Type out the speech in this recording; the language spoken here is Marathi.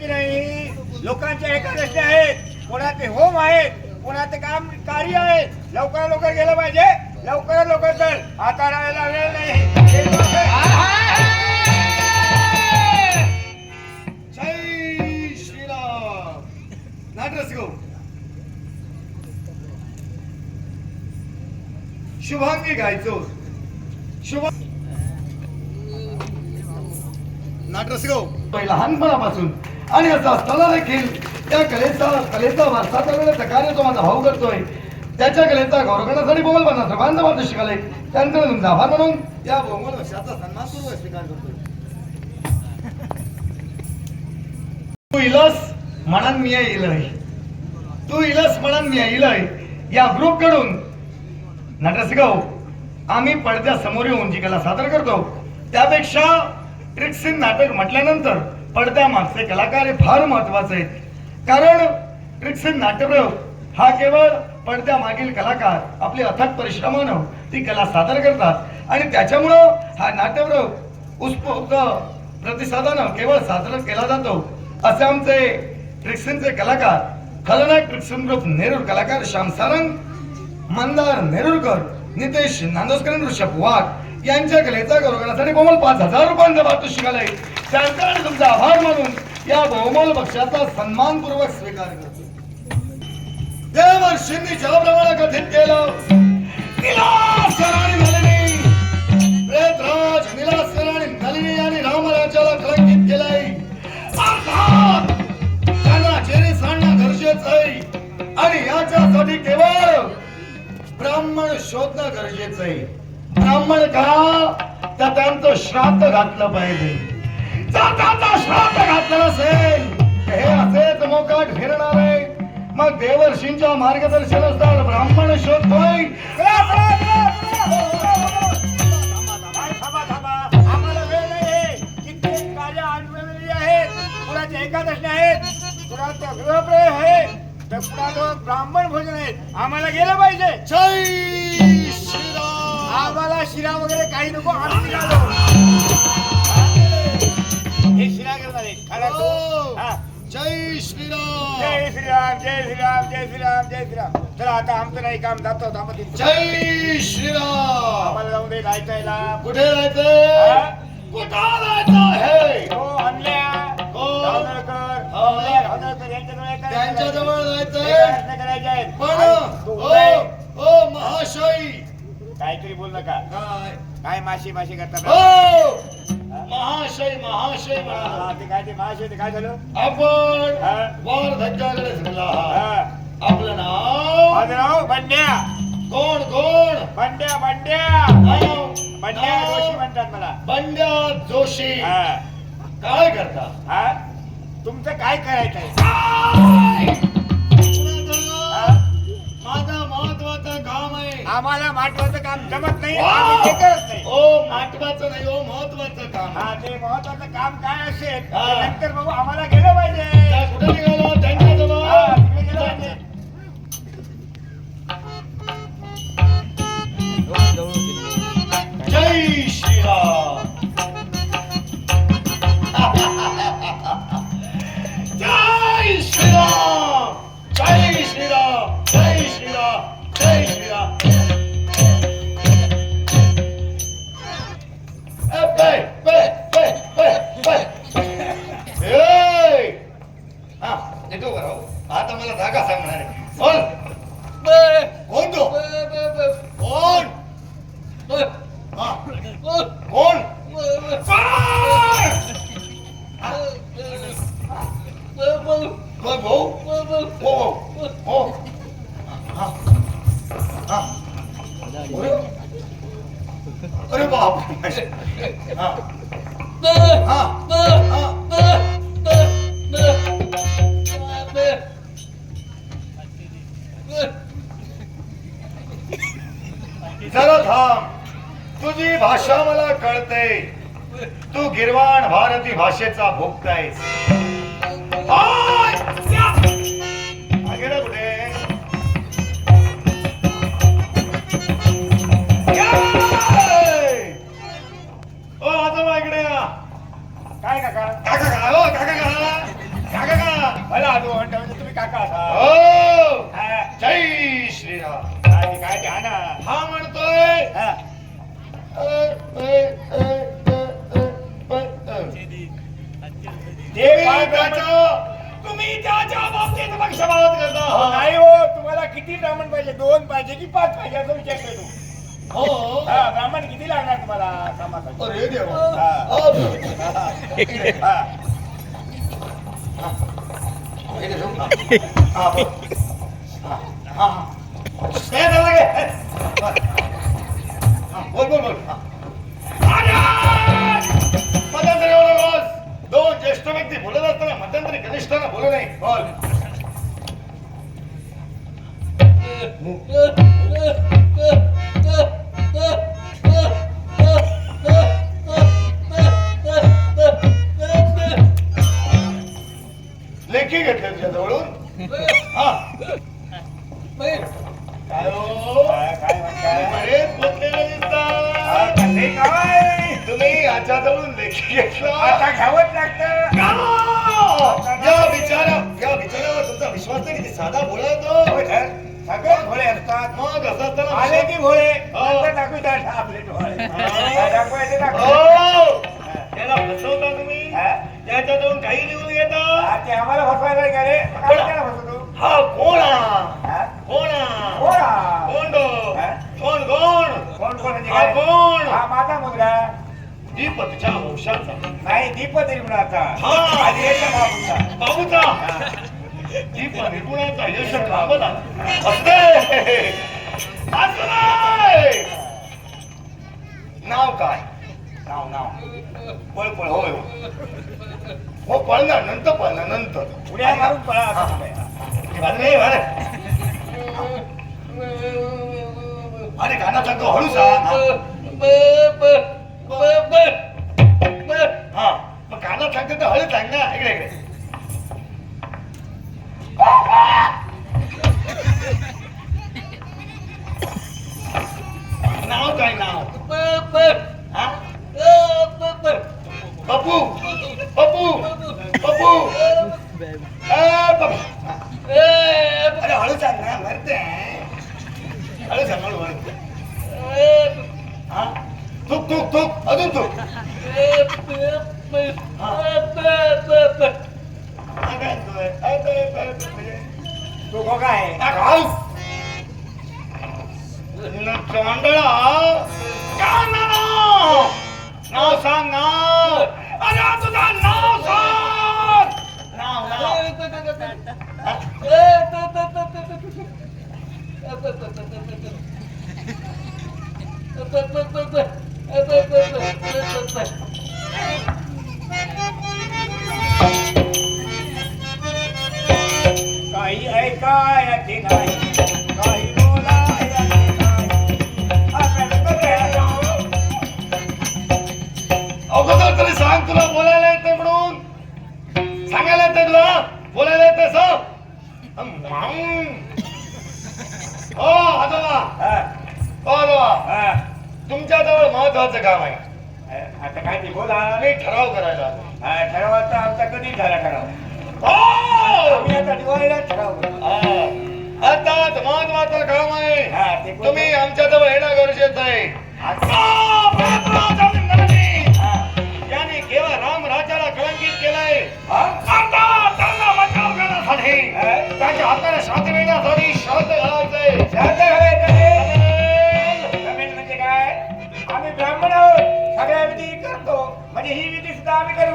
की नाही? लोकांच्या एका रस्ते आहेत. कोणाचे होम आहेत. कोणाचे काम कार्य आहे लवकर लवकर गेलं पाहिजे. लवकर लवकर तर आता राहायला वेळ नाही. शुभांगी गायचो शुभ नाटरस गो लहानपणापासून. आणि असं असताना देखील त्या कलेचा कलेचा वारसा करण्याचं कार्य जो माझा भाऊ करतोय त्याच्या कलेचा गौरव करण्यासाठी बोमल बनणार सर्वांचा माझं शिकाले त्यांचा तुमचा आभार म्हणून या बोमल वर्षाचा सन्मान सन्मानपूर्वक स्वीकार करतोय. तू इलस म्हणून मी इलय. तू इलस म्हणून मी इलय. या ग्रुपकडून नटसगाव आम्ही पडद्यासमोर येऊन जी कला सादर करतो. त्यापेक्षा ट्रिक्सिन नाटक म्हटल्यानंतर पडद्यामागचे कलाकार हे फार महत्त्वाचे आहेत. कारण ट्रिक्सिन नाट्यप्रयोग हा केवळ पडद्यामागील कलाकार आपले अथक परिश्रमानं ती कला सादर करतात आणि त्याच्यामुळं हा नाट्यप्रयोग उत्स्फूर्त प्रतिसादानं केवळ सादर केला जातो. असे आमचे ट्रिक्सिनचे कलाकार खलनायक ट्रिक्सिन ग्रुप नेरूर कलाकार श्याम सारंग मंदार नेरूरकर नितेश नांदोसकर ऋषभ वाघ यांच्या कलेचा गौरव करण्यासाठी कोमल पाच हजार रुपयांचा शिकायला आलंय त्यांचा आणि तुमचा आभार मानून या बहुमोल पक्षाचा सन्मानपूर्वक स्वीकार करतो. देवर्षींनी ज्याप्रमाणे कथित केलं. निलासर आणि नलिनी आणि कलंकित केलंय. अर्थात त्यांना जेरी सांडणं गरजेचं आहे. आणि याच्यासाठी केवळ ब्राह्मण शोधणं गरजेचं आहे. ब्राह्मण का? तर त्यांचं श्राद्ध घातलं पाहिजे. त्यांचं श्राद्ध घातलं तर हे असेच मोकाट फिरणार आहे. मग देवर्षींच्या मार्गदर्शनानुसार ब्राह्मण शोधतोय. एकादशी आहेत? कुणाचं गृहप्रवेश आहे? तर कुणाचं ब्राह्मण भोजन आहेत आम्हाला गेलं पाहिजे. आम्हाला शिरा वगैरे काही नको आम्ही तो. हो. हा. जय श्रीराम जय श्रीराम जय श्रीराम जय श्रीराम जय श्रीराम चला आता आमचं नाही काम जातो तिथे. जय श्रीराम आम्हाला जाऊन दे जायचं आहे ना. कुठे हा? कुठं जायचं आहे हो आणल्या हो. धावनळकर, हो. एका- त्यांच्याजवळ जायचंय करायचे आहेत. पण आणि तो ओ उदय, ओ महाशय काहीतरी बोल नका काय काय माशी माशी करता ओ महाशय महाशय हा, ते काय ते माशी ते काय झालं? आपण हा. वारधज्जाकडे झाला. हा. आपलं नाव? माझं नाव बंड्या. कोण कोण? बंड्या बंड्या. नाव? बंड्या नाव? जोशी म्हणतात मला. बंड्या जोशी. हा. काय करता? हा? तुमचं काय करायचंय हा? माझं महत्वाचं काम आहे. आम्हाला महत्वाचं काम जमत नाही. आम्ही ते करत नाही. ओ महत्वाचं नाही ओ महत्वाचं काम हा ते महत्वाचं काम काय असेल हा. ते नंतर बघू. आम्हाला गेलं पाहिजे. त्या कुठे निघालो? हा, त्यांच्याजवळ तिकडे गेलं पाहिजे. जय श्रीराम. जय श्रीराम. जय श्रीराम. जय श्रीराम. जय श्रीराम. जरा थांब तुझी भाषा मला कळते. तू गिरवाण भारती भाषेचा भोगतायस. किती ब्राह्मण पाहिजे दोन पाहिजे की पाच पाहिजे असं विचारतोय तू हो हा ब्राह्मण किती लागणार तुम्हाला कामासाठी अरे देवा हा. हा. हा. हा, बरं. हा, हा, हा. हे. हा, बोल बोल बोल हा. महाराज! मध्यंतरी दोन ज्येष्ठ व्यक्ती बोलत असताना मध्यंतरी कनिष्ठांना बोलू नाही बोल लेखी घेतले हा. काय हो? बरेच हा, दिसतात. तुम्ही याच्याजवळून लेखी घेतला. आता घ्यावंच लागतं. का? या बिचारा या बिचारावर तुमचा विश्वास नाही किती साधा बोलायतो होय तर, सगळे भोळे असतात. मग असं असताना आले की भोळे. नंतर दाखवू द्या आपले डोळे. दाखवायचे दाखव हो. त्याला फसवता तुम्ही? त्याच्याजवळून काही लिहून घेता ते आम्हाला फसवायला का रे? त्याला फसवतो. हा कोण? कोण? कोण? कोण? कोण? कोण कोण कोण हा? कोण? माझा मुलगा. दीपकच्या वंशाचा. नाही दीप हा. आणि याच्या बाबूचा? बाबूचा दीप निर्गुणाचा यश लाभला असते. असं नाही. नाव काय? नाव नाव. पळ पळ होय. हो पळणार नंतर पळणार नंतर. उड्या मारून पळा. अरे अरे. अरे गाणं सांगतो हळू सांग हा. मग गाणं सांगतो तर हळू सांग ना इकडे इकडे. नाव काय नाव? हा? पप्पू. पप्पू. पप्पू. ए, पप्पू. हा. अरे हळू सांग ना मरते हळू सांग हळू हळू. हा? थुक थुक थुक. अजून थुक. हा, तो गो काय नाव नाव सांग नाव अरे तुझा नाव सांग नाव नाव हो आजोबा हा, आजोबा हा. तुमच्याजवळ महत्वाचं काम आहे. आता काय ते बोला. मी ठराव करायला. हा, ठरवायचा आमचा कधी झाला ठराव? हो! आम्ही आता दिवाळीला ठराव. आता महत्वाचं काम आहे. हा? तुम्ही आमच्याजवळ येणं गरजेचं आहे. त्याच्या मिळण्यासाठी घालायचंय घालायचं रे. जमीन म्हणजे काय? आम्ही ब्राह्मण आहोत. सगळ्या विधी करतो. म्हणजे ही विधी सुद्धा आम्ही करू!